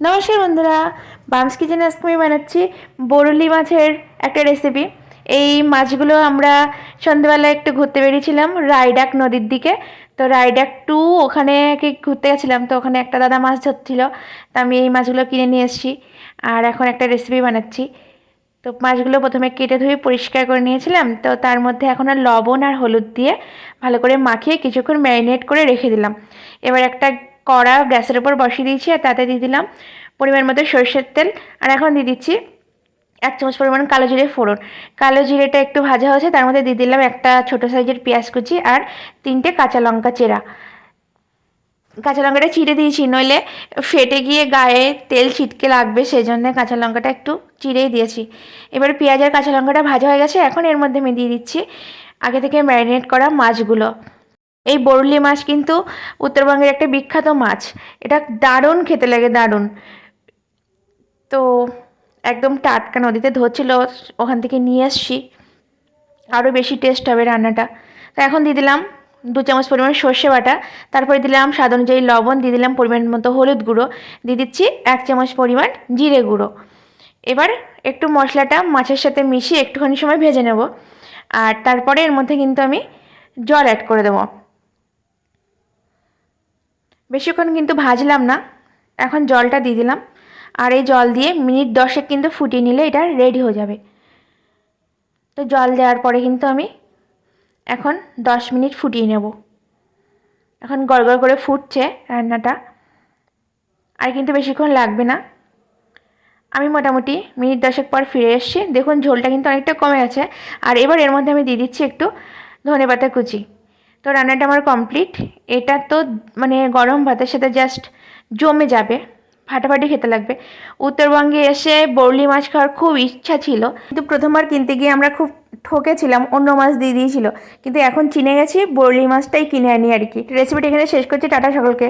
নমস্কার বন্ধুরা, balms kitchen আজকে আমি বানাচ্ছি বরলি মাছের একটা রেসিপি এই মাছগুলো আমরা সন্ধ্যেবেলা একটু ঘুরতে বেরিয়েছিলাম রায়ডাক নদীর দিকে। তো রায়ডাক টু ওখানে ঘুরতে গেছিলাম, তো ওখানে একটা দাদা মাছ ধরছিল, তো আমি এই মাছগুলো কিনে নিয়ে এসেছি আর এখন একটা রেসিপি বানাচ্ছি। তো মাছগুলো প্রথমে কেটে ধুয়ে পরিষ্কার করে নিয়েছিলাম, তো তার মধ্যে এখন আর লবণ আর হলুদ দিয়ে ভালো করে মাখিয়ে কিছুক্ষণ ম্যারিনেট করে রেখে দিলাম। এবার একটা কড়া গ্যাসের উপর বসিয়ে দিয়েছি আর তাতে দিয়ে দিলাম পরিমাণ মতো সরষের তেল। আর এখন দিয়ে দিচ্ছি এক চামচ পরিমাণ কালো জিরে ফোড়ন। কালো জিরেটা একটু ভাজা হয়েছে, তার মধ্যে দিয়ে দিলাম একটা ছোটো সাইজের পেঁয়াজ কুচি আর তিনটে কাঁচা লঙ্কা চেরা। কাঁচা লঙ্কাটা চিড়ে দিয়েছি, নইলে ফেটে গিয়ে গায়ে তেল ছিটকে লাগবে সেই জন্য কাঁচা লঙ্কাটা একটু চিড়েই দিয়েছি। এবার পেঁয়াজ আর কাঁচা লঙ্কাটা ভাজা হয়ে গেছে, এখন এর মধ্যে আমি দিয়ে দিচ্ছি আগে থেকে ম্যারিনেট করা মাছগুলো। এই বরলি মাছ কিন্তু উত্তরবঙ্গের একটা বিখ্যাত মাছ। এটা দারুণ খেতে লাগে, দারুণ। তো একদম টাটকা নদীতে ধরছিল, ওখান থেকে নিয়ে আসছি। আরও বেশি টেস্ট হবে রান্নাটা। তো এখন দিয়ে দিলাম দু চামচ পরিমাণ সর্ষে বাটা, তারপরে দিলাম স্বাদ অনুযায়ী লবণ, দিয়ে দিলাম পরিমাণ মতো হলুদ গুঁড়ো, দিয়ে দিচ্ছি এক চামচ পরিমাণ জিরে গুঁড়ো। এবার একটু মশলাটা মাছের সাথে মিশিয়ে একটুখানি সময় ভেজে নেব। আর তারপরে এর মধ্যে কিন্তু আমি জল অ্যাড করে দেবো। বেশিক্ষণ কিন্তু ভাজলাম না। এখন জলটা দিয়ে দিলাম। আর এই জল দিয়ে মিনিট দশেক কিন্তু ফুটিয়ে নিলে এটা রেডি হয়ে যাবে। তো জল দেওয়ার পরে কিন্তু আমি এখন দশ মিনিট ফুটিয়ে নেব। এখন গড়গড় করে ফুটছে রান্নাটা। আর কিন্তু বেশিক্ষণ লাগবে না। আমি মোটামুটি মিনিট দশেক পর ফিরে এসেছি। দেখুন ঝোলটা কিন্তু অনেকটা কমে গেছে। আর এবার এর মধ্যে আমি দিয়ে দিচ্ছি একটু ধনে পাতা কুচি। তো রান্নাটা আমার কমপ্লিট এটা তো মানে গরম ভাতের সাথে জাস্ট জমে যাবে, ফাটাফাটি খেতে লাগবে। উত্তরবঙ্গে এসে বরলি মাছ খাওয়ার খুব ইচ্ছা ছিল, কিন্তু প্রথমবার কিনতে গিয়ে আমরা খুব ঠকেছিলাম, অন্য মাছ দিয়ে দিয়েছিল। কিন্তু এখন চিনে গেছি, বরলি মাছটাই কিনে আনি আর কি। রেসিপিটা এখানে শেষ করছি, টাটা সকলকে।